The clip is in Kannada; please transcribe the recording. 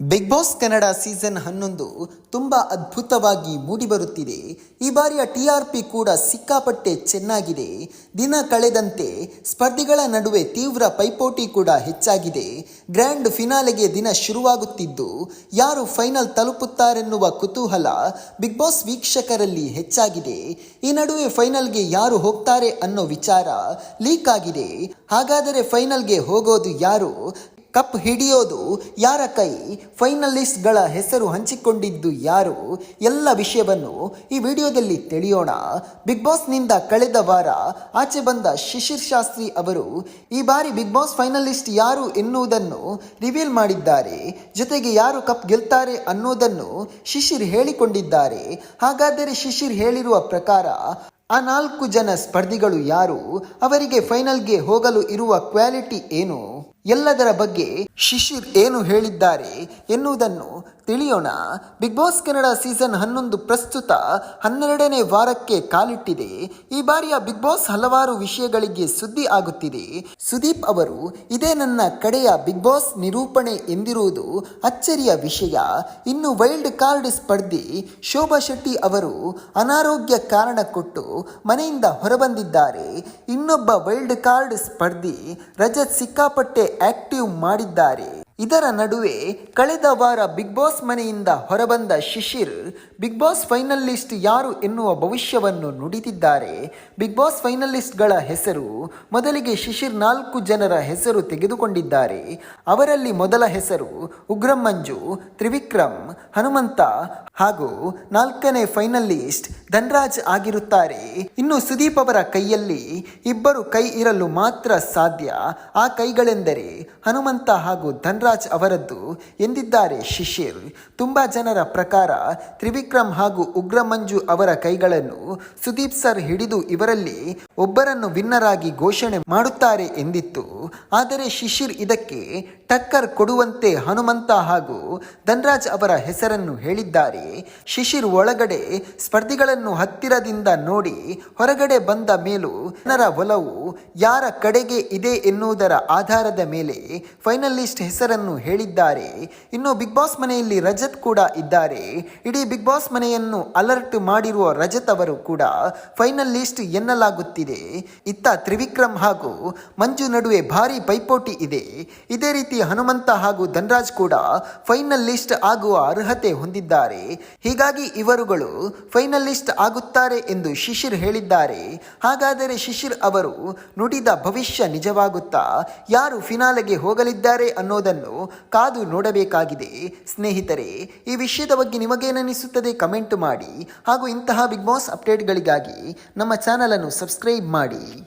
ಬಿಗ್ ಬಾಸ್ ಕನ್ನಡ ಸೀಸನ್ ಹನ್ನೊಂದು ತುಂಬಾ ಅದ್ಭುತವಾಗಿ ಮೂಡಿಬರುತ್ತಿದೆ. ಈ ಬಾರಿಯ ಟಿ ಪಿ ಕೂಡ ಸಿಕ್ಕಾಪಟ್ಟೆ ಚೆನ್ನಾಗಿದೆ. ದಿನ ಕಳೆದಂತೆ ಸ್ಪರ್ಧಿಗಳ ನಡುವೆ ತೀವ್ರ ಪೈಪೋಟಿ ಕೂಡ ಹೆಚ್ಚಾಗಿದೆ. ಗ್ರ್ಯಾಂಡ್ ಫಿನಾಲೆಗೆ ದಿನ ಶುರುವಾಗುತ್ತಿದ್ದು, ಯಾರು ಫೈನಲ್ ತಲುಪುತ್ತಾರೆನ್ನುವ ಕುತೂಹಲ ಬಿಗ್ ಬಾಸ್ ವೀಕ್ಷಕರಲ್ಲಿ ಹೆಚ್ಚಾಗಿದೆ. ಈ ನಡುವೆ ಫೈನಲ್ಗೆ ಯಾರು ಹೋಗ್ತಾರೆ ಅನ್ನೋ ವಿಚಾರ ಲೀಕ್ ಆಗಿದೆ. ಹಾಗಾದರೆ ಫೈನಲ್ಗೆ ಹೋಗೋದು ಯಾರು? ಕಪ್ ಹಿಡಿಯೋದು ಯಾರ ಕೈ? ಫೈನಲಿಸ್ಟ್ಗಳ ಹೆಸರು ಹಂಚಿಕೊಂಡಿದ್ದು ಯಾರು? ಎಲ್ಲ ವಿಷಯವನ್ನು ಈ ವಿಡಿಯೋದಲ್ಲಿ ತಿಳಿಯೋಣ. ಬಿಗ್ ಬಾಸ್ನಿಂದ ಕಳೆದ ವಾರ ಆಚೆ ಬಂದ ಶಿಶಿರ್ ಶಾಸ್ತ್ರಿ ಅವರು, ಈ ಬಾರಿ ಬಿಗ್ ಬಾಸ್ ಫೈನಲಿಸ್ಟ್ ಯಾರು ಎನ್ನುವುದನ್ನು ರಿವೀಲ್ ಮಾಡಿದ್ದಾರೆ. ಜೊತೆಗೆ ಯಾರು ಕಪ್ ಗೆಲ್ತಾರೆ ಅನ್ನೋದನ್ನು ಶಿಶಿರ್ ಹೇಳಿಕೊಂಡಿದ್ದಾರೆ. ಹಾಗಾದರೆ ಶಿಶಿರ್ ಹೇಳಿರುವ ಪ್ರಕಾರ, ಆ ನಾಲ್ಕು ಜನ ಸ್ಪರ್ಧಿಗಳು ಯಾರು? ಅವರಿಗೆ ಫೈನಲ್ಗೆ ಹೋಗಲು ಇರುವ ಕ್ವಾಲಿಟಿ ಏನು? ಎಲ್ಲದರ ಬಗ್ಗೆ ಶಿಶಿರ್ ಏನು ಹೇಳಿದ್ದಾರೆ ಎನ್ನುವುದನ್ನು ತಿಳಿಯೋಣ. ಬಿಗ್ ಬಾಸ್ ಕನ್ನಡ ಸೀಸನ್ ಹನ್ನೊಂದು ಪ್ರಸ್ತುತ ಹನ್ನೆರಡನೇ ವಾರಕ್ಕೆ ಕಾಲಿಟ್ಟಿದೆ. ಈ ಬಾರಿಯ ಬಿಗ್ ಬಾಸ್ ಹಲವಾರು ವಿಷಯಗಳಿಗೆ ಸುದ್ದಿ ಆಗುತ್ತಿದೆ. ಸುದೀಪ್ ಅವರು, ಇದೇ ನನ್ನ ಕಡೆಯ ಬಿಗ್ ಬಾಸ್ ನಿರೂಪಣೆ ಎಂದಿರುವುದು ಅಚ್ಚರಿಯ ವಿಷಯ. ಇನ್ನು ವೈಲ್ಡ್ ಕಾರ್ಡ್ ಸ್ಪರ್ಧಿ ಶೋಭಾ ಶೆಟ್ಟಿ ಅವರು ಅನಾರೋಗ್ಯ ಕಾರಣ ಕೊಟ್ಟು ಮನೆಯಿಂದ ಹೊರಬಂದಿದ್ದಾರೆ. ಇನ್ನೊಬ್ಬ ವೈಲ್ಡ್ ಕಾರ್ಡ್ ಸ್ಪರ್ಧಿ ರಜತ್ ಸಿಕ್ಕಾಪಟ್ಟೆ ಆಕ್ಟಿವ್ ಮಾಡಿದ್ದಾರೆ. ಇದರ ನಡುವೆ ಕಳೆದ ವಾರ ಬಿಗ್ ಬಾಸ್ ಮನೆಯಿಂದ ಹೊರಬಂದ ಶಿಶಿರ್, ಬಿಗ್ ಬಾಸ್ ಫೈನಲಿಸ್ಟ್ ಯಾರು ಎನ್ನುವ ಭವಿಷ್ಯವನ್ನು ನುಡಿದಿದ್ದಾರೆ. ಬಿಗ್ ಬಾಸ್ ಫೈನಲಿಸ್ಟ್ಗಳ ಹೆಸರು, ಮೊದಲಿಗೆ ಶಿಶಿರ್ ನಾಲ್ಕು ಜನರ ಹೆಸರು ತೆಗೆದುಕೊಂಡಿದ್ದಾರೆ. ಅವರಲ್ಲಿ ಮೊದಲ ಹೆಸರು ಉಗ್ರಂ ಮಂಜು, ತ್ರಿವಿಕ್ರಮ್, ಹನುಮಂತ ಹಾಗೂ ನಾಲ್ಕನೇ ಫೈನಲಿಸ್ಟ್ ಧನ್ರಾಜ್ ಆಗಿರುತ್ತಾರೆ. ಇನ್ನು ಸುದೀಪ್ ಅವರ ಕೈಯಲ್ಲಿ ಇಬ್ಬರು ಕೈ ಇರಲು ಮಾತ್ರ ಸಾಧ್ಯ. ಆ ಕೈಗಳೆಂದರೆ ಹನುಮಂತ ಹಾಗೂ ಧನ್ರಾಜ್ ಅವರದ್ದು ಎಂದಿದ್ದಾರೆ ಶಿಶಿರ್ ತುಂಬಾ ಜನರ ಪ್ರಕಾರ ತ್ರಿವಿಕ್ರಮ್ ಹಾಗೂ ಉಗ್ರ ಮಂಜು ಅವರ ಕೈಗಳನ್ನು ಸುದೀಪ್ ಸರ್ ಹಿಡಿದು ಇವರಲ್ಲಿ ಒಬ್ಬರನ್ನು ವಿನ್ನರಾಗಿ ಘೋಷಣೆ ಮಾಡುತ್ತಾರೆ ಎಂದಿತ್ತು. ಆದರೆ ಶಿಶಿರ್ ಇದಕ್ಕೆ ಟಕ್ಕರ್ ಕೊಡುವಂತೆ ಹನುಮಂತ ಹಾಗೂ ಧನ್ರಾಜ್ ಅವರ ಹೆಸರನ್ನು ಹೇಳಿದ್ದಾರೆ. ಶಿಶಿರ್ ಒಳಗಡೆ ಸ್ಪರ್ಧಿಗಳನ್ನು ಹತ್ತಿರದಿಂದ ನೋಡಿ ಹೊರಗಡೆ ಬಂದ ಮೇಲೂ ಜನರ ಒಲವು ಯಾರ ಕಡೆಗೆ ಇದೆ ಎನ್ನುವುದರ ಆಧಾರದ ಮೇಲೆ ಫೈನಲಿಸ್ಟ್ ಹೆಸರನ್ನು ಹೇಳಿದ್ದಾರೆ. ಇನ್ನು ಬಿಗ್ ಬಾಸ್ ಮನೆಯಲ್ಲಿ ರಜತ್ ಕೂಡ ಇದ್ದಾರೆ. ಇಡೀ ಬಿಗ್ ಬಾಸ್ ಮನೆಯನ್ನು ಅಲರ್ಟ್ ಮಾಡಿರುವ ರಜತ್ ಅವರು ಕೂಡ ಫೈನಲಿಸ್ಟ್ ಎನ್ನಲಾಗುತ್ತಿದೆ. ಇತ್ತ ತ್ರಿವಿಕ್ರಮ್ ಹಾಗೂ ಮಂಜು ನಡುವೆ ಭಾರಿ ಪೈಪೋಟಿ ಇದೆ. ಇದೇ ರೀತಿ ಹನುಮಂತ ಹಾಗೂ ಧನ್ರಾಜ್ ಕೂಡ ಫೈನಲಿಸ್ಟ್ ಆಗುವ ಅರ್ಹತೆ ಹೊಂದಿದ್ದಾರೆ. ಹೀಗಾಗಿ ಇವರುಗಳು ಫೈನಲಿಸ್ಟ್ ಆಗುತ್ತಾರೆ ಎಂದು ಶಿಶಿರ್ ಹೇಳಿದ್ದಾರೆ. ಹಾಗಾದರೆ ಶಿಶಿರ್ ಅವರು ನುಡಿದ ಭವಿಷ್ಯ ನಿಜವಾಗುತ್ತಾ, ಯಾರು ಫಿನಾಲೆಗೆ ಹೋಗಲಿದ್ದಾರೆ ಅನ್ನೋದನ್ನು ಕಾದು ನೋಡಬೇಕಾಗಿದೆ. ಸ್ನೇಹಿತರೆ, ಈ ವಿಷಯದ ಬಗ್ಗೆ ನಿಮಗೇನಿಸುತ್ತದೆ ಕಮೆಂಟ್ ಮಾಡಿ ಹಾಗೂ ಇಂತಹ ಬಿಗ್ ಬಾಸ್ ಅಪ್ಡೇಟ್ಗಳಿಗಾಗಿ ನಮ್ಮ ಚಾನಲನ್ನು ಸಬ್ಸ್ಕ್ರೈಬ್ ಮಾಡಿ.